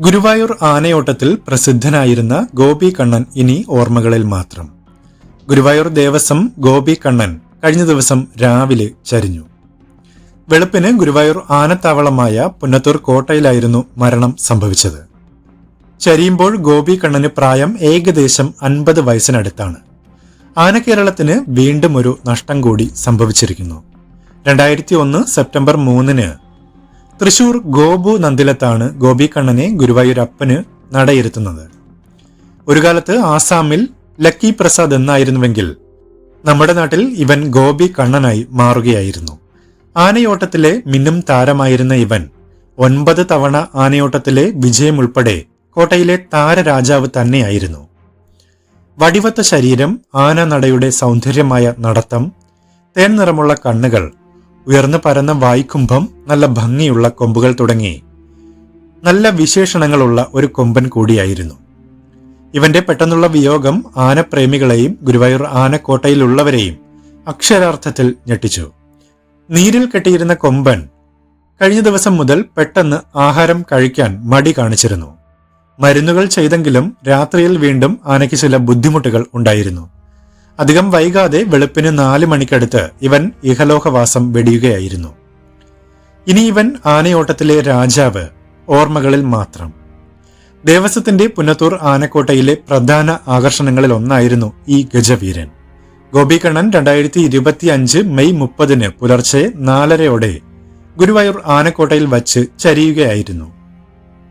ഗുരുവായൂർ ആനയോട്ടത്തിൽ പ്രസിദ്ധനായിരുന്ന ഗോപി കണ്ണൻ ഇനി ഓർമ്മകളിൽ മാത്രം. ഗുരുവായൂർ ദേവസ്വം ഗോപി കണ്ണൻ കഴിഞ്ഞ ദിവസം രാവിലെ ചരിഞ്ഞു. വെളുപ്പിന് ഗുരുവായൂർ ആനത്താവളമായ പുന്നത്തൂർ കോട്ടയിലായിരുന്നു മരണം സംഭവിച്ചത്. ചരിയുമ്പോൾ ഗോപി കണ്ണന് പ്രായം ഏകദേശം അൻപത് വയസ്സിനടുത്താണ്. ആനകേരളത്തിന് വീണ്ടും ഒരു നഷ്ടം കൂടി സംഭവിച്ചിരിക്കുന്നു. രണ്ടായിരത്തി ഒന്ന് സെപ്റ്റംബർ മൂന്നിന് തൃശൂർ ഗോപു നന്ദിലത്താണ് ഗോപി കണ്ണനെ ഗുരുവായൂരപ്പന് നടയിരുത്തുന്നത്. ഒരു കാലത്ത് ആസാമിൽ ലക്കി പ്രസാദ് എന്നായിരുന്നുവെങ്കിൽ നമ്മുടെ നാട്ടിൽ ഇവൻ ഗോപി കണ്ണനായി മാറുകയായിരുന്നു. ആനയോട്ടത്തിലെ മിന്നും താരമായിരുന്ന ഇവൻ ഒൻപത് തവണ ആനയോട്ടത്തിലെ വിജയം ഉൾപ്പെടെ കോട്ടയിലെ താരരാജാവ് തന്നെയായിരുന്നു. വടിവത്ത ശരീരം ആന നടയുടെ സൗന്ദര്യമായ നടത്തം തേൻ നിറമുള്ള കണ്ണുകൾ ഉയർന്നു പരന്ന വായ്ക്കുംഭം നല്ല ഭംഗിയുള്ള കൊമ്പുകൾ തുടങ്ങി. നല്ല വിശേഷണങ്ങളുള്ള ഒരു കൊമ്പൻ കൂടിയായിരുന്നു. ഇവന്റെ പെട്ടെന്നുള്ള വിയോഗം ആനപ്രേമികളെയും ഗുരുവായൂർ ആനക്കോട്ടയിലുള്ളവരെയും അക്ഷരാർത്ഥത്തിൽ ഞെട്ടിച്ചു. നീരിൽ കെട്ടിയിരുന്ന കൊമ്പൻ കഴിഞ്ഞ ദിവസം മുതൽ പെട്ടെന്ന് ആഹാരം കഴിക്കാൻ മടി കാണിച്ചിരുന്നു. മരുന്നുകൾ ചെയ്തെങ്കിലും രാത്രിയിൽ വീണ്ടും ആനയ്ക്ക് ചില ബുദ്ധിമുട്ടുകൾ ഉണ്ടായിരുന്നു. അധികം വൈകാതെ വെളുപ്പിന് നാല് മണിക്കടുത്ത് ഇവൻ ഇഹലോകവാസം വെടിയുകയായിരുന്നു. ഇനി ഇവൻ ആനയോട്ടത്തിലെ രാജാവ് ഓർമ്മകളിൽ മാത്രം. ദേവസ്വത്തിന്റെ പുന്നത്തൂർ ആനക്കോട്ടയിലെ പ്രധാന ആകർഷണങ്ങളിൽ ഒന്നായിരുന്നു ഈ ഗജവീരൻ. ഗോപികണ്ണൻ രണ്ടായിരത്തി ഇരുപത്തി അഞ്ച് മെയ് മുപ്പതിന് പുലർച്ചെ നാലരയോടെ ഗുരുവായൂർ ആനക്കോട്ടയിൽ വച്ച് ചരിയുകയായിരുന്നു.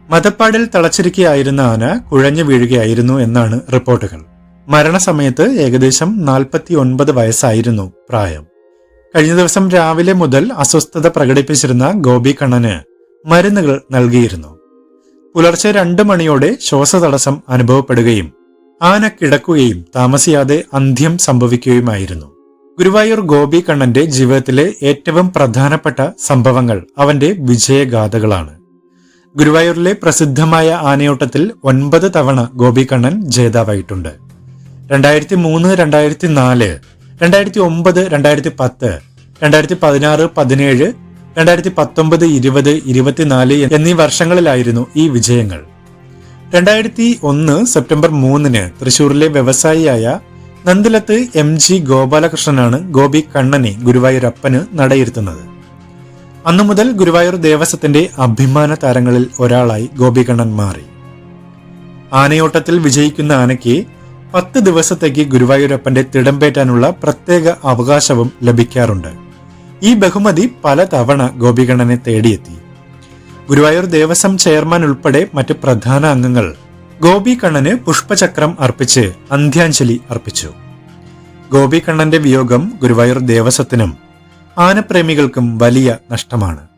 മതപ്പാടിൽ തളച്ചിരിക്കുകയായിരുന്ന ആന കുഴഞ്ഞു വീഴുകയായിരുന്നു എന്നാണ് റിപ്പോർട്ടുകൾ. മരണസമയത്ത് ഏകദേശം നാൽപ്പത്തി ഒൻപത് വയസ്സായിരുന്നു പ്രായം. കഴിഞ്ഞ ദിവസം രാവിലെ മുതൽ അസ്വസ്ഥത പ്രകടിപ്പിച്ചിരുന്ന ഗോപി കണ്ണന് മരുന്നുകൾ നൽകിയിരുന്നു. പുലർച്ചെ രണ്ട് മണിയോടെ ശ്വാസതടസ്സം അനുഭവപ്പെടുകയും ആന കിടക്കുകയും താമസിയാതെ അന്ത്യം സംഭവിക്കുകയുമായിരുന്നു. ഗുരുവായൂർ ഗോപി കണ്ണന്റെ ജീവിതത്തിലെ ഏറ്റവും പ്രധാനപ്പെട്ട സംഭവങ്ങൾ അവന്റെ വിജയഗാഥകളാണ്. ഗുരുവായൂരിലെ പ്രസിദ്ധമായ ആനയോട്ടത്തിൽ ഒൻപത് തവണ ഗോപി കണ്ണൻ ജേതാവായിട്ടുണ്ട്. രണ്ടായിരത്തി മൂന്ന് രണ്ടായിരത്തി നാല് രണ്ടായിരത്തി ഒമ്പത് രണ്ടായിരത്തി പത്ത് രണ്ടായിരത്തി പതിനാറ് പതിനേഴ് രണ്ടായിരത്തി പത്തൊമ്പത് ഇരുപത് ഇരുപത്തിനാല് എന്നീ വർഷങ്ങളിലായിരുന്നു ഈ വിജയങ്ങൾ. രണ്ടായിരത്തി ഒന്ന് സെപ്റ്റംബർ മൂന്നിന് തൃശൂരിലെ വ്യവസായിയായ നന്ദിലത്ത് എം ജി ഗോപാലകൃഷ്ണനാണ് ഗോപി കണ്ണനെ ഗുരുവായൂരപ്പന് നടയിരുത്തുന്നത്. അന്നു മുതൽ ഗുരുവായൂർ ദേവസ്വത്തിന്റെ അഭിമാന താരങ്ങളിൽ ഒരാളായി ഗോപികണ്ണൻ മാറി. ആനയോട്ടത്തിൽ വിജയിക്കുന്ന ആനയ്ക്ക് പത്ത് ദിവസത്തേക്ക് ഗുരുവായൂരപ്പന്റെ തിടമ്പേറ്റാനുള്ള പ്രത്യേക അവകാശവും ലഭിക്കാറുണ്ട്. ഈ ബഹുമതി പല തവണ ഗോപികണ്ണനെ തേടിയെത്തി. ഗുരുവായൂർ ദേവസ്വം ചെയർമാൻ ഉൾപ്പെടെ മറ്റ് പ്രധാന അംഗങ്ങൾ ഗോപികണ്ണന് പുഷ്പചക്രം അർപ്പിച്ച് അന്ത്യാഞ്ജലി അർപ്പിച്ചു. ഗോപികണ്ണന്റെ വിയോഗം ഗുരുവായൂർ ദേവസ്വത്തിനും ആനപ്രേമികൾക്കും വലിയ നഷ്ടമാണ്.